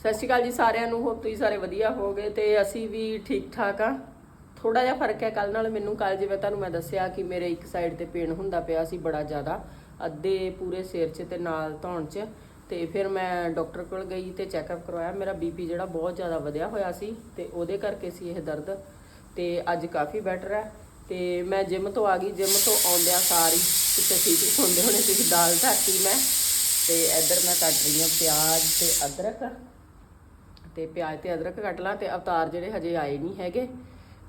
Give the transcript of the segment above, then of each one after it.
ਸਤਿ ਸ਼੍ਰੀ ਅਕਾਲ ਜੀ ਸਾਰਿਆਂ ਨੂੰ ਹੋਪ ਤੁਸੀਂ ਸਾਰੇ ਵਧੀਆ ਹੋਗੇ ਤੇ ਅਸੀਂ ਵੀ ਠੀਕ ਠਾਕ ਆ। ਥੋੜਾ ਜਿਹਾ ਫ਼ਰਕ ਹੈ ਕੱਲ ਨਾਲ ਮੈਨੂੰ ਕੱਲ ਜਿਵੇਂ ਤੁਹਾਨੂੰ ਮੈਂ ਦੱਸਿਆ ਕਿ ਮੇਰੇ ਇੱਕ ਸਾਈਡ ਤੇ ਪੇਨ ਹੁੰਦਾ ਪਿਆ ਸੀ ਬੜਾ ਜ਼ਿਆਦਾ, ਅੱਧੇ ਪੂਰੇ ਸਿਰ 'ਚ ਤੇ ਨਾਲ ਧੌਣ 'ਚ, ਤੇ ਫਿਰ ਮੈਂ ਡਾਕਟਰ ਕੋਲ ਗਈ ਤੇ ਚੈੱਕਅਪ ਕਰਵਾਇਆ। ਮੇਰਾ ਬੀਪੀ ਜਿਹੜਾ ਬਹੁਤ ਜ਼ਿਆਦਾ ਵਧਿਆ ਹੋਇਆ ਸੀ ਤੇ ਉਹਦੇ ਕਰਕੇ ਸੀ ਇਹ ਦਰਦ, ਤੇ ਅੱਜ ਕਾਫੀ ਬੈਟਰ ਹੈ। ਤੇ ਮੈਂ ਜਿਮ ਤੋਂ ਆ ਗਈ ਜਿਮ ਤੋਂ ਆਉਂਦਿਆਂ ਸਾਰੀ ਕਿਤੇ ਠੀਕ ਹੁੰਦੇ ਹੋਣੇ ਤੁਸੀਂ ਦਾਲ ਧਰਤੀ ਮੈਂ, ਤੇ ਇੱਧਰ ਮੈਂ ਕੱਟ ਰਹੀ ਹਾਂ ਪਿਆਜ਼ ਤੇ ਅਦਰਕ। ਤੇ ਪਿਆਜ਼ ਤੇ ਅਦਰਕ ਕੱਟ ਲਾਂ ਤੇ ਅਵਤਾਰ ਜਿਹੜੇ ਹਜੇ ਆਏ ਨਹੀਂ ਹੈਗੇ।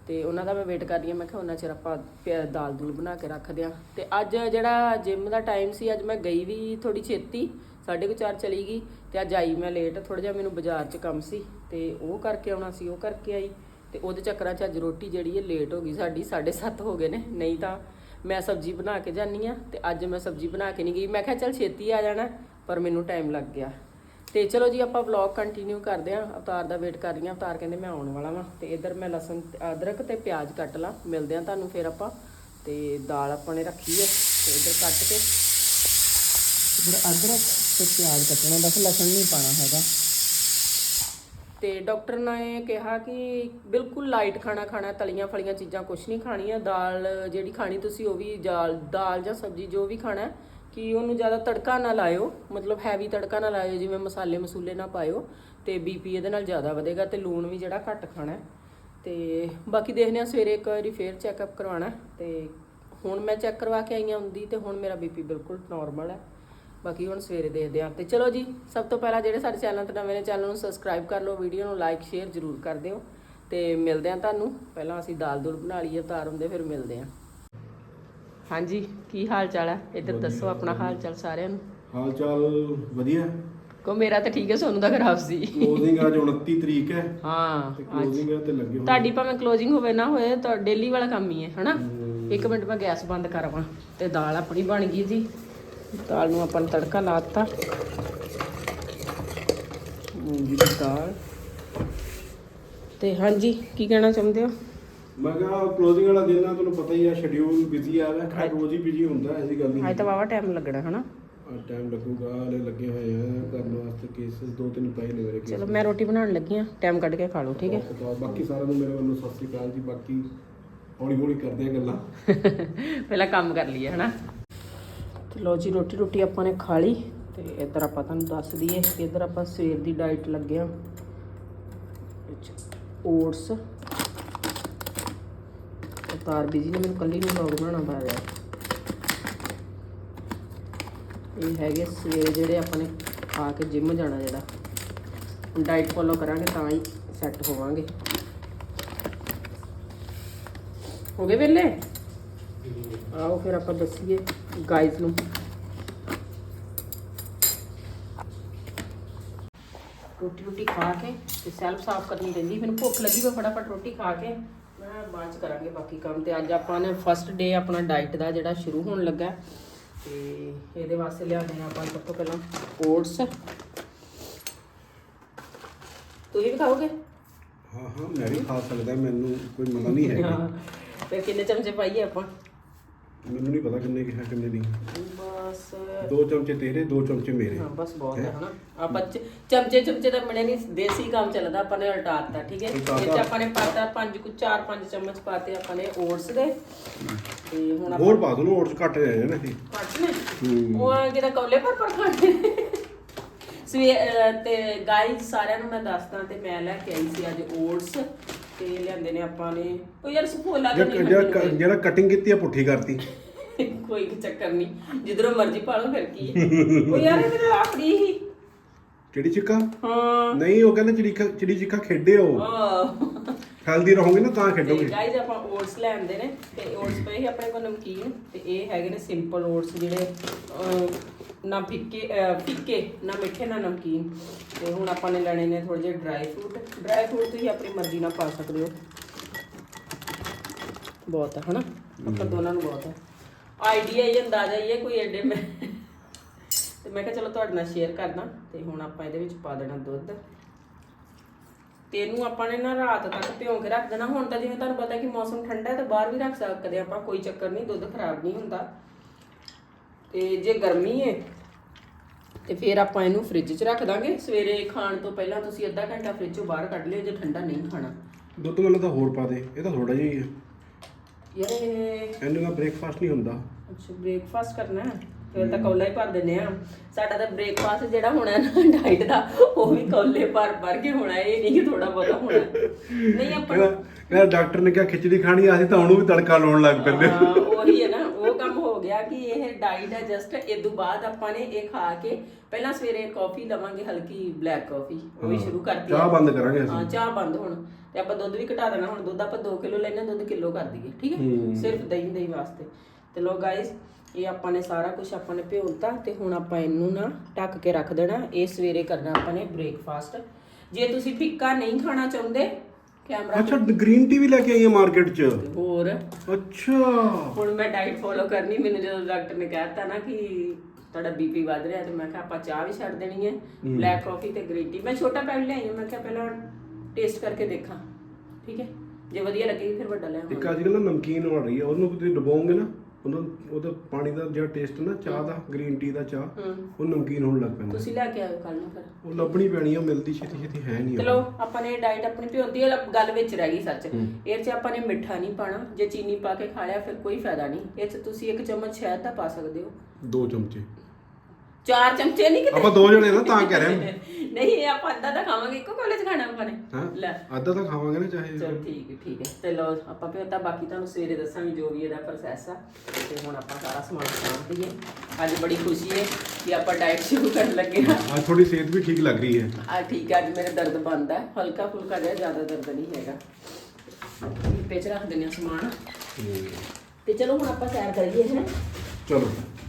ਤੇ ਉਹਨਾਂ ਦਾ ਮੈਂ ਵੇਟ ਕਰ ਰਹੀ ਹਾਂ, ਮੈਂ ਕਿਹਾ ਉਹਨਾਂ ਚਿਰ ਆਪਾਂ ਪਿਆ- ਦਾਲ ਦੂਲ ਬਣਾ ਕੇ ਰੱਖਦੇ ਆ ਤੇ ਅੱਜ ਜਿਹੜਾ ਜਿਮ ਦਾ ਟਾਈਮ ਸੀ, ਅੱਜ ਮੈਂ ਗਈ ਵੀ ਥੋੜੀ ਛੇਤੀ, ਸਾਢੇ ਕੁ ਚਾਰ ਚਲੀ ਗਈ ਤੇ ਅੱਜ ਆਈ ਮੈਂ ਲੇਟ ਥੋੜਾ ਜਿਹਾ ਮੈਨੂੰ ਬਾਜ਼ਾਰ 'ਚ ਕੰਮ ਸੀ ਤੇ ਉਹ ਕਰਕੇ ਆਉਣਾ ਸੀ, ਉਹ ਕਰਕੇ ਆਈ ਤੇ ਉਹਦੇ ਚੱਕਰਾਂ 'ਚ ਅੱਜ ਰੋਟੀ ਜਿਹੜੀ ਹੈ ਲੇਟ ਹੋ ਗਈ, ਸਾਡੀ 7:30 ਹੋ ਗਏ ਨੇ, ਨਹੀਂ ਤਾਂ ਮੈਂ ਸਬਜ਼ੀ ਬਣਾ ਕੇ ਜਾਨੀ ਆ ਤੇ ਅੱਜ ਮੈਂ ਸਬਜ਼ੀ ਬਣਾ ਕੇ ਨਹੀਂ ਗਈ। ਮੈਂ ਕਿਹਾ ਚੱਲ ਛੇਤੀ ਆ ਜਾਣਾ, ਪਰ ਮੈਨੂੰ ਟਾਈਮ ਲੱਗ ਗਿਆ। ਤੇ ਚਲੋ ਜੀ, ਆਪਾਂ ਵਲੌਗ ਕੰਟੀਨਿਊ ਕਰਦੇ ਆਂ ਅਵਤਾਰ ਦਾ ਵੇਟ ਕਰ ਰਹੀ ਆਂ ਅਵਤਾਰ ਕਹਿੰਦੇ, ਮੈਂ ਆਉਣ ਵਾਲਾ ਵਾਂ। ਤੇ ਇਧਰ ਮੈਂ ਲਸਣ, ਅਦਰਕ ਤੇ ਪਿਆਜ਼ ਕੱਟ ਲਾਂ। ਮਿਲਦੇ ਆਂ ਤੁਹਾਨੂੰ ਫਿਰ ਆਪਾਂ। ਤੇ ਦਾਲ ਆਪਾਂ ਨੇ ਰੱਖੀ ਹੈ। ਤੇ ਇਧਰ ਕੱਟ ਕੇ ਇਧਰ ਅਦਰਕ ਤੇ ਪਿਆਜ਼ ਕੱਟਣਾ। ਬਸ ਲਸਣ ਨਹੀਂ ਪਾਣਾ ਹੈਗਾ। ਤੇ ਡਾਕਟਰ ਨੇ ਕਿਹਾ ਕਿ ਬਿਲਕੁਲ ਲਾਈਟ ਖਾਣਾ ਖਾਣਾ, ਤਲੀਆਂ ਫਲੀਆਂ ਚੀਜ਼ਾਂ ਕੁਝ ਨਹੀਂ ਖਾਣੀਆਂ। ਦਾਲ ਜਿਹੜੀ ਖਾਣੀ ਤੁਸੀਂ, ਉਹ ਵੀ ਦਾਲ ਦਾਲ ਜਾਂ ਸਬਜ਼ੀ ਜੋ ਵੀ ਖਾਣਾ ਕਿ ਉਹਨੂੰ ਜ਼ਿਆਦਾ ਤੜਕਾ ਨਾ ਲਾਇਓ, ਮਤਲਬ ਹੈਵੀ ਤੜਕਾ ਨਾ ਲਾਇਓ, ਜਿਵੇਂ ਮਸਾਲੇ ਮਸੂਲੇ ਨਾ ਪਾਇਓ, ਤੇ ਬੀਪੀ ਇਹਦੇ ਨਾਲ ਜ਼ਿਆਦਾ ਵਧੇਗਾ ਤੇ ਲੂਣ ਵੀ ਜਿਹੜਾ ਘੱਟ ਖਾਣਾ ਹੈ। ਤੇ ਬਾਕੀ ਦੇਖਦੇ ਹਾਂ ਸਵੇਰੇ ਇੱਕ ਵਾਰੀ ਫੇਰ ਚੈੱਕਅਪ ਕਰਵਾਉਣਾ ਹੈ। ਤੇ ਹੁਣ ਮੈਂ ਚੈੱਕ ਕਰਵਾ ਕੇ ਆਈ ਹਾਂ ਹੁੰਦੀ ਤੇ ਹੁਣ ਮੇਰਾ ਬੀਪੀ ਬਿਲਕੁਲ ਨਾਰਮਲ ਹੈ। ਬਾਕੀ ਹੁਣ ਸਵੇਰੇ ਦੇਖਦੇ ਹਾਂ। ਤੇ ਚਲੋ ਜੀ, ਸਭ ਤੋਂ ਪਹਿਲਾਂ ਜਿਹੜੇ ਸਾਡੇ ਚੈਨਲ ਤੇ ਨਵੇਂ ਨੇ, ਚੈਨਲ ਨੂੰ ਸਬਸਕ੍ਰਾਈਬ ਕਰ ਲਓ ਵੀਡੀਓ ਨੂੰ ਲਾਈਕ ਸ਼ੇਅਰ ਜ਼ਰੂਰ ਕਰ ਦਿਓ। ਤੇ ਮਿਲਦੇ ਹਾਂ ਤੁਹਾਨੂੰ। ਪਹਿਲਾਂ ਅਸੀਂ ਦਾਲ ਦੁਲ ਬਣਾ ਲਈਏ, ਉਤਾਰ ਹੁੰਦੇ, ਫਿਰ ਮਿਲਦੇ ਹਾਂ। ਹਾਂਜੀ ਕੀ ਹਾਲ ਚਾਲ ਹੈ ਇੱਧਰ ਦੱਸੋ ਆਪਣਾ ਹਾਲ ਚਾਲ ਸਾਰਿਆਂ ਨੂੰ। ਹਾਲ ਚਾਲ ਵਧੀਆ। ਕੋ ਮੇਰਾ ਤਾਂ ਠੀਕ ਹੈ ਸੋਨੂੰ ਦਾ ਖਰਾਬ ਸੀ ਕਲੋਜ਼ਿੰਗ ਅੱਜ 29 ਤਰੀਕ ਹੈ। ਹਾਂ ਤੇ ਕਲੋਜ਼ਿੰਗ ਤੇ ਲੱਗੇ ਹੋਏ। ਤੁਹਾਡੀ ਭਾਵੇਂ ਕਲੋਜ਼ਿੰਗ ਹੋਵੇ ਨਾ ਹੋਏ ਤਾਂ ਡੇਲੀ ਵਾਲਾ ਕੰਮ ਹੀ ਹੈ ਹਨਾ? ਇੱਕ ਮਿੰਟ ਮੈਂ ਗੈਸ ਬੰਦ ਕਰਾਵਾਂ ਤੇ ਦਾਲ ਆਪਣੀ ਬਣ ਗਈ ਜੀ। ਦਾਲ ਨੂੰ ਆਪਾਂ ਤੜਕਾ ਲਾਤਾ ਮੂੰਗੀ ਦੀ ਦਾਲ। ਤੇ ਹਾਂਜੀ ਕੀ ਕਹਿਣਾ ਚਾਹੁੰਦੇ ਹੋ? ਮੈਂ ਕਿਹਾ ਕਲੋਜ਼ਿੰਗ ਵਾਲਾ ਦਿਨ ਆ ਤੁਹਾਨੂੰ ਪਤਾ ਹੀ ਆ ਸ਼ਡਿਊਲ ਬਿਜ਼ੀ ਆ ਰਿਹਾ ਖੈਰ ਰੋਜ਼ ਹੀ ਬਿਜ਼ੀ ਹੁੰਦਾ ਐਸੀ ਗੱਲ ਨਹੀਂ ਅੱਜ ਤਾਂ ਵਾਵਾ ਟਾਈਮ ਲੱਗਣਾ ਹਨਾ? ਟਾਈਮ ਲੱਗੂਗਾ ਹਲੇ ਲੱਗੇ ਹੋਏ ਆ ਕਰਨ ਵਾਸਤੇ ਕੇਸਸ ਦੋ ਤਿੰਨ ਪਏ ਨੇ ਮੇਰੇ ਚਲੋ ਮੈਂ ਰੋਟੀ ਬਣਾਉਣ ਲੱਗੀ ਆ ਟਾਈਮ ਕੱਢ ਕੇ ਖਾ ਲਓ ਠੀਕ ਹੈ? ਬਾਕੀ ਸਾਰਿਆਂ ਨੂੰ ਮੇਰੇ ਵੱਲੋਂ ਸਤਿ ਸ੍ਰੀ ਅਕਾਲ ਜੀ ਬਾਕੀ ਹੌਲੀ ਹੌਲੀ ਕਰਦੇ ਆ ਗੱਲਾਂ। ਪਹਿਲਾਂ ਕੰਮ ਕਰ ਲਈਏ ਹਨਾ? ਲੋ ਜੀ ਰੋਟੀ ਰੋਟੀ ਆਪਾਂ ਨੇ ਖਾ ਲਈ ਤੇ ਇੱਧਰ ਆਪਾਂ ਤੁਹਾਨੂੰ ਦੱਸ ਦਈਏ ਕਿ ਇੱਧਰ ਆਪਾਂ ਸਵੇਰ ਦੀ ਡਾਈਟ ਲੱਗੇ ਆ ਵਿੱਚ ਓਟਸ ਤਾਰ ਬਿਜ਼ੀ ਨੇ, ਮੈਨੂੰ ਕੱਲੀ ਨੂੰ ਵਲੌਗ ਬਣਾਉਣਾ ਪੈ ਰਿਹਾ। ਇਹ ਹੈਗੇ ਸਵੇਰੇ ਜਿਹੜੇ ਆਪਾਂ ਨੇ ਖਾ ਕੇ ਜਿਮ ਜਾਣਾ ਜਿਹੜਾ। ਡਾਈਟ ਫੋਲੋ ਕਰਾਂਗੇ ਤਾਂ ਹੀ ਸੈੱਟ ਹੋਵਾਂਗੇ। ਹੋ ਗਏ ਵੇਲੇ ਆਓ ਫਿਰ ਆਪਾਂ ਦੱਸੀਏ ਗਾਇਜ਼ ਨੂੰ। ਰੋਟੀ ਰੋਟੀ ਖਾ ਕੇ ਤੇ ਸੈਲਫ ਸਾਫ਼ ਕਰਨੀ ਪੈਂਦੀ ਮੈਨੂੰ ਭੁੱਖ ਲੱਗੀ ਮੈਂ ਫਟਾਫਟ ਰੋਟੀ ਖਾ ਕੇ। ਮੈਂ ਬਾਅਦ ਚ ਕਰਾਂਗੇ ਬਾਕੀ ਕੰਮ ਤੇ ਅੱਜ ਆਪਾਂ ਨੇ ਫਸਟ ਡੇ ਆਪਣਾ ਡਾਈਟ ਦਾ ਜਿਹੜਾ ਸ਼ੁਰੂ ਹੋਣ ਲੱਗਾ। ਤੇ ਇਹਦੇ ਵਾਸਤੇ ਲਿਆਉਂਦੇ ਆ ਆਪਾਂ ਸਭ ਤੋਂ ਪਹਿਲਾਂ ਓਟਸ ਤੁਸੀਂ ਵੀ ਖਾਓਗੇ? ਹਾਂ ਹਾਂ ਮੈਂ ਵੀ ਖਾ ਸਕਦਾ ਮੈਨੂੰ ਕੋਈ ਮਨਾ ਨਹੀਂ ਹਾਂ ਤੇ ਕਿੰਨੇ ਚਮਚੇ ਪਾਈਏ ਆਪਾਂ? ਮੈਨੂੰ ਨਹੀਂ ਪਤਾ ਕਿੰਨੇ ਕਿ ਹੈ ਕਿੰਨੇ ਨਹੀਂ। ਬਸ। ਦੋ ਚਮਚੇ ਤੇਰੇ ਦੋ ਚਮਚੇ ਮੇਰੇ। ਹਾਂ ਬਸ ਬਹੁਤ ਹੈ ਹਨਾ? ਆਪਾਂ ਚ- ਚਮਚੇ ਚਮਚੇ ਤਾਂ ਬਣੇ ਨਹੀਂ ਦੇਸੀ ਕੰਮ ਚੱਲਦਾ ਆਪਾਂ ਨੇ ਉਲਟਾਤਾ ਠੀਕ ਹੈ? ਉਲਟਾਤਾ। ਇਹ ਚ ਆਪਾਂ ਨੇ ਪਾਤਾ ਪੰਜ ਕੁ ਚਾਰ ਪੰਜ ਚਮਚ ਪਾਤੇ ਆਪਾਂ ਨੇ ਓਟਸ ਦੇ। ਤੇ ਹੁਣ ਆਪਾਂ ਹੋਰ ਪਾ ਦੋ ਨੂੰ ਓਟਸ ਘੱਟ ਜਾਏ ਨਾ ਇਹ ਕੱਟ ਨੇ? ਉਹ ਕਿਹਦਾ ਕੌਲੇ ਪਰ ਪਰ ਖਾਣੇ ਸਵੇ ਅਹ ਤੇ ਗਾਈਜ਼ ਸਾਰਿਆਂ ਨੂੰ ਮੈਂ ਦੱਸਦਾ ਤੇ ਮੈਂ ਲੈ ਕੇ ਆਈ ਸੀ ਅੱਜ ਓਟਸ। ਤੇ ਲਿਆਂਦੇ ਨੇ ਆਪਾਂ ਨੇ। ਉਹ ਯਾਰ ਸਫੋਲਾ ਤਾਂ ਨਹੀਂ ਜਿਹੜਾ ਜਿਹੜਾ ਜਿਹੜਾ ਕਟਿੰਗ ਕੀਤੀ ਆ ਪੁੱਠੀ ਕਰਤੀ। ਕੋਈ ਚੱਕਰ ਨਹੀਂ। ਜਿੱਧਰੋਂ ਮਰਜ਼ੀ ਪਾ ਲਓ ਫਿਰ ਕੀ ਹੈ। ਉਹ ਯਾਰ ਇਹ ਤਾਂ ਆਪਣੀ ਹੀ। ਕਿਹੜੀ ਚਿੱਕਾ? ਹਾਂ। ਨਹੀਂ ਉਹ ਕਹਿੰਦੇ ਚਿੜੀ ਚਿੜੀ ਚਿੱਕਾ ਖੇਡਿਓ ਆਹ ਹੈਲਦੀ ਰਹੋਗੇ ਨਾ ਤਾਂ ਤੇ ਖੇਡੋਗੇ ਗਾਈਜ਼ ਆਪਾਂ ਓਟਸ ਲੈਂਦੇ ਨੇ ਤੇ ਓਟਸ ਪਏ ਸੀ ਆਪਣੇ ਕੋਲ ਨਮਕੀਨ ਤੇ ਇਹ ਹੈਗੇ ਨੇ ਸਿੰਪਲ ਓਟਸ ਜਿਹੜੇ ਅਹ, ਨਾ ਫਿੱਕੇ ਅਹ, ਫਿੱਕੇ ਨਾ ਮਿੱਠੇ ਨਾ ਨਮਕੀਨ। ਤੇ ਹੁਣ ਆਪਾਂ ਨੇ ਲੈਣੇ ਨੇ ਥੋੜੇ ਜਿਹੇ ਡਰਾਈ ਫਰੂਟ ਡਰਾਈ ਫਰੂਟ ਤੁਸੀਂ ਆਪਣੀ ਮਰਜ਼ੀ ਨਾਲ ਪਾ ਸਕਦੇ ਹੋ। ਬਹੁਤ ਹੈ ਹਨਾ? ਆਪਾਂ ਦੋਨਾਂ ਨੂੰ ਬਹੁਤ ਹੈ ਆਈਡੀਆ ਇਹ ਅੰਦਾਜ਼ਾ ਹੀ ਹੈ ਕੋਈ ਐਡੇ ਮੈਂ। ਤੇ ਮੈਂ ਕਿਹਾ ਚਲੋ ਤੁਹਾਡੇ ਨਾਲ ਸ਼ੇਅਰ ਕਰਦਾ, ਤੇ ਹੁਣ ਆਪਾਂ ਇਹਦੇ ਵਿੱਚ ਪਾ ਦੇਣਾ ਦੁੱਧ। ਤੇ ਇਹਨੂੰ ਆਪਾਂ ਨੇ ਨਾ ਰਾਤ ਤੱਕ ਭਿਉਂ ਕੇ ਰੱਖ ਦੇਣਾ। ਹੁਣ ਤਾਂ ਜਿਵੇਂ ਤੁਹਾਨੂੰ ਪਤਾ ਕਿ ਮੌਸਮ ਠੰਡਾ ਹੈ ਤਾਂ ਬਾਹਰ ਵੀ ਰੱਖ ਸਕਦੇ ਆਪਾਂ, ਕੋਈ ਚੱਕਰ ਨਹੀਂ, ਦੁੱਧ ਖਰਾਬ ਨਹੀਂ ਹੁੰਦਾ। ਤੇ ਜੇ ਗਰਮੀ ਹੈ, ਤੇ ਫਿਰ ਆਪਾਂ ਇਹਨੂੰ ਫ੍ਰਿਜ 'ਚ ਰੱਖ ਦਾਂਗੇ। ਸਵੇਰੇ ਖਾਣ ਤੋਂ ਪਹਿਲਾਂ ਤੁਸੀਂ ਅੱਧਾ ਘੰਟਾ ਫ੍ਰਿਜ 'ਚੋਂ ਬਾਹਰ ਕੱਢ ਲਿਓ, ਜੇ ਠੰਡਾ ਨਹੀਂ ਖਾਣਾ। ਦੁੱਧ ਮੈਨੂੰ ਤਾਂ ਹੋਰ ਪਾ ਦੇ, ਇਹ ਤਾਂ ਥੋੜਾ ਜਿਹਾ ਹੀ ਹੈ। ਯਾਰ ਇਹ ਇਹਨੂੰ ਦਾ ਬ੍ਰੇਕਫਾਸਟ ਨਹੀਂ ਹੁੰਦਾ। ਅੱਛਾ ਬ੍ਰੇਕਫਾਸਟ ਕਰਨਾ ਹੈ? ਫਿਰ ਤਾਂ ਕੌਲਾ ਹੀ ਭਰ ਦਿੰਨੇ ਆ ਸਾਡਾ ਤਾਂ ਬ੍ਰੇਕਫਾਸਟ ਜਿਹੜਾ ਹੋਣਾ ਨਾ ਡਾਈਟ ਦਾ ਉਹ ਵੀ ਕੌਲੇ ਭਰ ਭਰ ਕੇ ਹੋਣਾ ਇਹ ਨਹੀਂ ਕਿ ਥੋੜਾ ਬਹੁਤਾ ਹੋਣਾ ਨਹੀਂ ਆਪਾਂ ਕਹਿੰਦਾ ਡਾਕਟਰ ਨੇ ਕਿਹਾ ਖਿਚੜੀ ਖਾਣੀ ਆ, ਅਸੀਂ ਤਾਂ ਉਹਨੂੰ ਵੀ ਤੜਕਾ ਲਾਉਣ ਲੱਗ ਪੈਂਦੇ ਹਾਂ। ਉਹੀ ਹੈ ਨਾ। ਉਹ ਕੰਮ ਹੋ ਗਿਆ ਕਿ ਇਹ ਡਾਈਟ ਹੈ ਜਸਟ ਇਹ ਤੋਂ ਬਾਅਦ ਆਪਾਂ ਨੇ ਇਹ ਖਾ ਕੇ ਪਹਿਲਾਂ ਸਵੇਰੇ ਕਾਫੀ ਲਵਾਂਗੇ ਹਲਕੀ ਬਲੈਕ ਕਾਫੀ ਉਹ ਵੀ ਸ਼ੁਰੂ ਕਰਤੀ ਚਾਹ ਬੰਦ ਕਰਾਂਗੇ ਅਸੀਂ। ਹਾਂ ਚਾਹ ਬੰਦ ਹੁਣ। ਤੇ ਆਪਾਂ ਦੁੱਧ ਵੀ ਘਟਾ ਦੇਣਾ ਹੁਣ ਦੁੱਧ ਆਪਾਂ 2 ਕਿਲੋ ਲੈਣਾ ਦੁੱਧ ਕਿਲੋ ਕਰ ਦਈਏ ਠੀਕ ਹੈ। ਸਿਰਫ ਦਹੀਂ ਦਹੀਂ ਵਾਸਤੇ। ਤੇ ਲੋ ਗਾਇਸ ਇਹ ਆਪਾਂ ਨੇ ਸਾਰਾ ਕੁਝ ਆਪਾਂ ਨੇ ਭਿਉਂਤਾ ਤੇ ਹੁਣ ਆਪਾਂ ਇਹਨੂੰ ਨਾ ਢੱਕ ਕੇ ਰੱਖ ਦੇਣਾ। ਇਹ ਸਵੇਰੇ ਕਰਨਾ ਆਪਾਂ ਨੇ ਬ੍ਰੇਕਫਾਸਟ ਜੇ ਤੁਸੀਂ ਫਿੱਕਾ ਨਹੀਂ ਖਾਣਾ ਚਾਹੁੰਦੇ ਕੈਮਰਾ ਅੱਛਾ ਗ੍ਰੀਨ ਟੀ ਵੀ ਲੈ ਕੇ ਆਈ ਹੈ ਮਾਰਕੀਟ 'ਚ? ਹੋਰ। ਅੱਛਾ। ਹੁਣ ਮੈਂ ਡਾਈਟ ਫੋਲੋ ਕਰਨੀ ਮੈਨੂੰ ਜਦੋਂ ਡਾਕਟਰ ਨੇ ਕਹਿਤਾ ਨਾ ਕਿ ਤੁਹਾਡਾ ਬੀਪੀ ਵੱਧ ਰਿਹਾ ਤੇ ਮੈਂ ਕਿਹਾ ਆਪਾਂ ਚਾਹ ਵੀ ਛੱਡ ਦੇਣੀ ਹੈ ਬਲੈਕ ਕਾਫੀ ਤੇ ਗ੍ਰੀਨ ਟੀ ਮੈਂ ਛੋਟਾ ਪੈਕਟ ਲਿਆਈ ਹਾਂ ਮੈਂ ਕਿਹਾ ਪਹਿਲਾਂ ਟੇਸਟ ਕਰਕੇ ਦੇਖਾਂ। ਠੀਕ ਹੈ? ਜੇ ਵਧੀਆ ਲੱਗੇਗੀ ਫਿਰ ਵੱਡਾ ਇੱਕ ਲਿਆਵਾਂਗੇ ਅੱਜ ਕੱਲ੍ਹ ਨਾ ਨਮਕੀਨ ਬਣ ਰਹੀ ਹੈ ਉਹਨੂੰ ਤੁਸੀਂ ਡਬੋਗੇ ਨਾ ਉਹਦਾ ਉਹਦਾ ਪਾਣੀ ਦਾ ਜਿਹੜਾ ਟੇਸਟ ਨਾ ਚਾਹ ਦਾ ਗ੍ਰੀਨ ਟੀ ਦਾ ਚਾਹ ਹੂੰ। ਉਹ ਨਮਕੀਨ ਹੋਣ ਲੱਗ ਪੈਂਦਾ। ਤੁਸੀਂ ਲੈ ਕੇ ਆਇਓ ਕੱਲ ਨੂੰ ਫਿਰ। ਉਹ ਲੱਭਣੀ ਪੈਣੀ ਆ ਮਿਲਦੀ ਛੇਤੀ ਛੇਤੀ ਹੈ ਨਹੀਂ ਚਲੋ ਆਪਾਂ ਨੇ ਡਾਈਟ ਆਪਣੀ ਭਿਉਂਦੀ ਹੈ ਗੱਲ ਵਿੱਚ ਰਹਿ ਗਈ ਸੱਚ। ਇਹ 'ਚ ਆਪਾਂ ਨੇ ਮਿੱਠਾ ਨਹੀਂ ਪਾਣਾ ਜੇ ਚੀਨੀ ਪਾ ਕੇ ਖਾ ਲਿਆ ਫਿਰ ਕੋਈ ਫਾਇਦਾ ਨਹੀਂ। ਇਹ 'ਚ ਤੁਸੀਂ ਇੱਕ ਚਮਚ ਸ਼ਹਿਦ ਦਾ ਪਾ ਸਕਦੇ ਹੋ। ਦੋ ਚਮਚੇ। ਚਾਰ ਚਮਚੇ ਨਹੀਂ ਕਿਤੇ? ਆਪਾਂ ਦੋ ਜਣੇ ਨਾ ਤਾਂ ਕਹਿ ਰਹੇ ਹਾਂ। ਨਹੀਂ ਇਹ ਆਪਾਂ ਅੱਧਾ ਤਾਂ ਖਾਵਾਂਗੇ ਇੱਕੋ ਕੋਲੇ ਚ ਖਾਣਾ ਆਪਾਂ ਨੇ। ਹਾਂ ਲੈ। ਅੱਧਾ ਤਾਂ ਖਾਵਾਂਗੇ ਨਾ ਚਾਹੇ। ਚਲੋ ਠੀਕ ਹੈ ਠੀਕ ਹੈ। ਤੇ ਲਓ ਆਪਾਂ ਫਿਰ ਤਾਂ ਬਾਕੀ ਤੁਹਾਨੂੰ ਸਵੇਰੇ ਦੱਸਾਂਗੇ ਜੋ ਵੀ ਇਹਦਾ ਪ੍ਰੋਸੈਸ ਆ। ਤੇ ਹੁਣ ਆਪਾਂ ਸਾਰਾ ਸਮਾਨ ਸਾਂਭ ਦਈਏ ਅੱਜ ਬੜੀ ਖੁਸ਼ੀ ਹੈ ਕਿ ਆਪਾਂ ਡਾਈਟ ਸ਼ੁਰੂ ਕਰਨ ਲੱਗੇ ਹਾਂ। ਅੱਜ ਥੋੜੀ ਸਿਹਤ ਵੀ ਠੀਕ ਲੱਗ ਰਹੀ ਹੈ। ਆ ਠੀਕ ਹੈ ਅੱਜ ਮੇਰੇ ਦਰਦ ਬੰਦ ਹੈ। ਹਲਕਾ ਫੁਲਕਾ ਜਿਹਾ ਜ਼ਿਆਦਾ ਦਰਦ ਨਹੀਂ ਹੈਗਾ। ਪੇਚ ਰੱਖ ਦਿੰਦੇ ਹਾਂ ਸਮਾਨ। ਤੇ ਚਲੋ ਹੁਣ ਆਪਾਂ ਸੈਰ ਕਰੀਏ ਹੈ ਚਲੋ।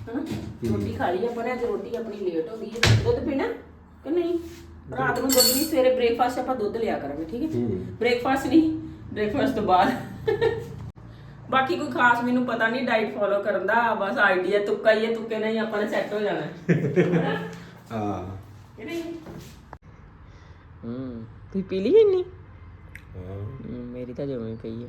ਹਨਾ? ਰੋਟੀ ਖਾ ਲਈ ਆਪਾਂ ਨੇ ਅੱਜ ਰੋਟੀ ਆਪਣੀ ਲੇਟ ਹੋ ਗਈ ਹੈ। ਦੁੱਧ ਪੀਣਾ? ਕਿ ਨਹੀਂ? ਰਾਤ ਨੂੰ ਦੁੱਧ ਨਹੀਂ ਸਵੇਰੇ ਬ੍ਰੇਕਫਾਸਟ ਆਪਾਂ ਦੁੱਧ ਲਿਆ ਕਰਾਂਗੇ ਠੀਕ ਹੈ। ਬ੍ਰੇਕਫਾਸਟ ਨਹੀਂ ਬ੍ਰੇਕਫਾਸਟ ਤੋਂ ਬਾਅਦ। ਬਾਕੀ ਕੋਈ ਖਾਸ ਮੈਨੂੰ ਪਤਾ ਨਹੀਂ ਡਾਈਟ ਫੋਲੋ ਕਰਨ ਦਾ ਬਸ ਆਈਡੀਆ ਤੁੱਕਾ ਹੀ ਹੈ ਤੁੱਕੇ ਨਾਲ ਹੀ ਆਪਾਂ ਨੇ ਸੈੱਟ ਹੋ ਜਾਣਾ। ਹੈ। ਹਾਂ ਕਿ ਨਹੀਂ? ਹੂੰ ਤੁਸੀਂ ਪੀ ਲਈ ਇੰਨੀ? ਹਾਂ ਮੇਰੀ ਤਾਂ ਜਮੇ ਪਈ ਹੈ।